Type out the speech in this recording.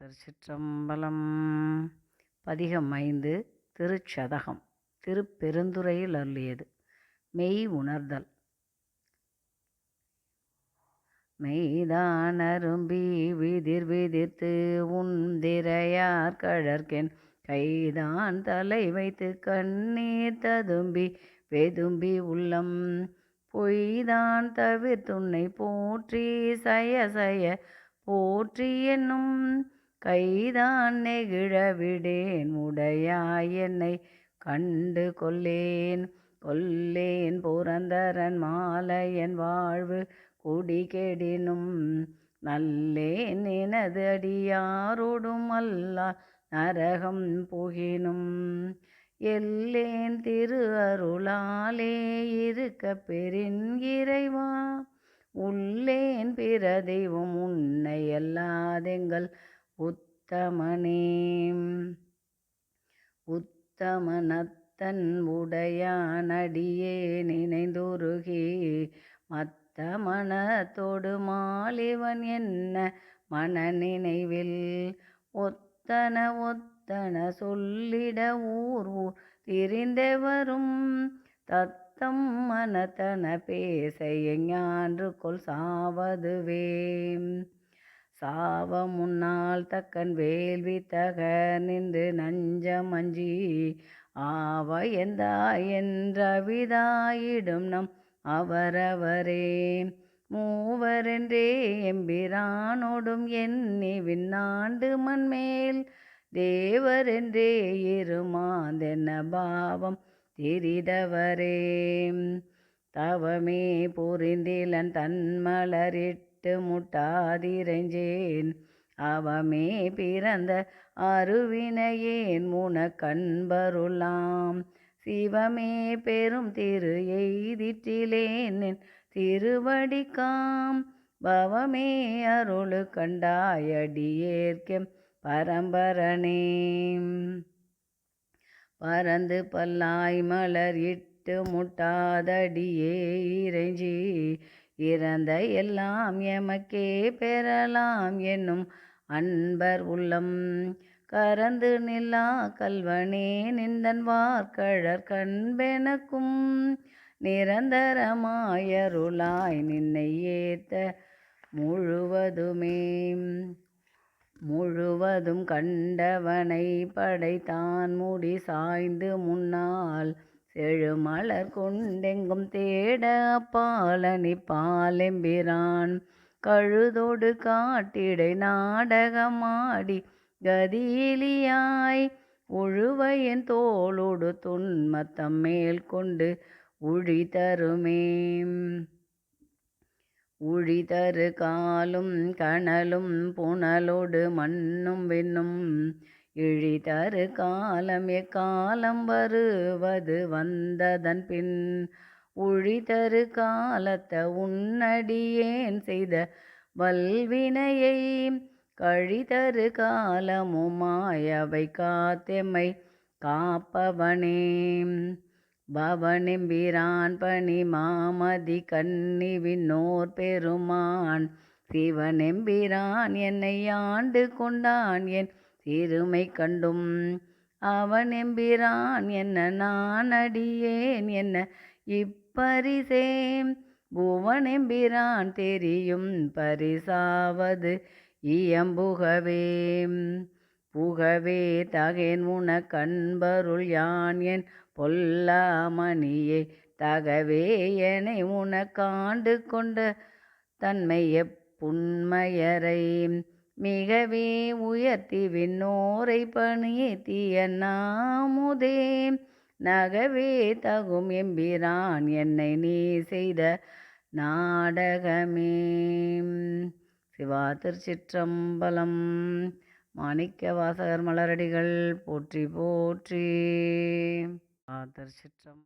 திருச்சிற்றம்பலம். பதிகம் ஐந்து திருச்சதகம். திருப்பெருந்துறையில் அருளியது. மெய் உணர்தல். மெய்தான் அரும்பி விதிர் விதிர்த்து உந்திரையார் கழற்கென். கைதான் தலை வைத்து கண்ணீர் ததும்பி வெதும்பி உள்ளம். பொய்தான் தவிர்த்துன்னை போற்றி சய சய போற்றி என்னும் கைதான் நெகிழ விடேன் உடையாய் என்னை கண்டு கொல்லேன் கொல்லேன் புரந்தரன் மாலையன் வாழ்வு குடி கெடினும் நல்லேன் எனது அடியாரோடும் அல்லா நரகம் புகினும். எல்லேன் திரு அருளாலே இருக்க பெரின் இறைவா உள்ளேன் பிற தெய்வம் உன்னை அல்லாதெங்கள் உத்தமனே. உத்தமனத்தன் உடையானடியே நினைந்துருகி. மத்த மனத்தோடு மாலிவன் என்ன மன நினைவில் ஒத்தன ஒத்தன சொல்லிட ஊர் ஊர் திரிந்தவரும் தத்தம் மனத்தன பேச எஞ்ஞான்று கொள் சாவதுவே. சாவ முன்னால் தக்கன் வேள்வி தக நின்று நஞ்சமஞ்சி. ஆவ எந்தா என்றவிதாயிடும் நம் அவரவரே. மூவரென்றே எம்பிரானோடும் எண்ணி விண்ணாண்டு மண்மேல். தேவரென்றே இருமாந்தென்ன பாவம் திரிதவரே. தவமே புரிந்திலன் தன்மலரிட்டு முட்டாதிரைஞ்சேன். அவமே பிறந்த அருவினையேன் முன கண்பருளாம் சிவமே பெரும் திரு எய்திற்றிலேன் திருவடிக்காம். பவமே அருளு கண்டாயடியேற்கும் பரம்பரனே. பறந்து பல்லாய் மலர் இட்டு முட்டாதடியே இறைஞ்சி. இறந்த எல்லாம் எமக்கே பெறலாம் என்னும் அன்பர் உள்ளம். கறந்து நில்லா கல்வனே நின்றன் வார்கழற் கண்பெனக்கும். நிரந்தரமாயருளாய் நின்னை ஏத்த முழுவதுமே. முழுவதும் கண்டவனை படைத்தான் முடி சாய்ந்து முன்னால். செழுமலர் கொண்டெங்கும் தேட பாலனி பாலெம்பிரான். கழுதோடு காட்டிடை நாடகமாடி கதியிலியாய் உழுவையின் தோளோடு துன்மத்தம் மேல் கொண்டு உழி தருமே. உழி தரு காலும் கணலும் புனலோடு மண்ணும் விண்ணும் இழிதரு காலம் எக்காலம் வருவது வந்ததன் பின் உழிதரு காலத்தை காலத்த உன்னடியேன் செய்த வல்வினையை கழிதரு காலமுமாயவை காத்தெம்மை காப்பவனே. பவனெம்பிரான் பணி மாமதி கன்னி விண்ணோர் பெருமான் சிவனெம்பிரான் என்னை ஆண்டு கொண்டான் என் இருமை கண்டும். அவன் எம்பிரான் என்ன நான் அடியேன் என்ன இப்பரிசேம் புவனெம்பிரான் தெரியும் பரிசாவது இயம்புகவே. புகவே தகேன் உன கண்பருள் யான் என் பொல்லாமணியே? தகவே எனை காண்டு கொண்ட தன்மைய எப்புண்மையரை மிகவே உயர்த்தி விண்ணோரை பணியத்திய நாமுதே நகவே தகும் எம்பிரான் என்னை நீ செய்த நாடகமே. சிவா திருச்சிற்றம்பலம் மாணிக்க வாசகர் மலரடிகள் போற்றி போற்றி. திருச்சிற்றம்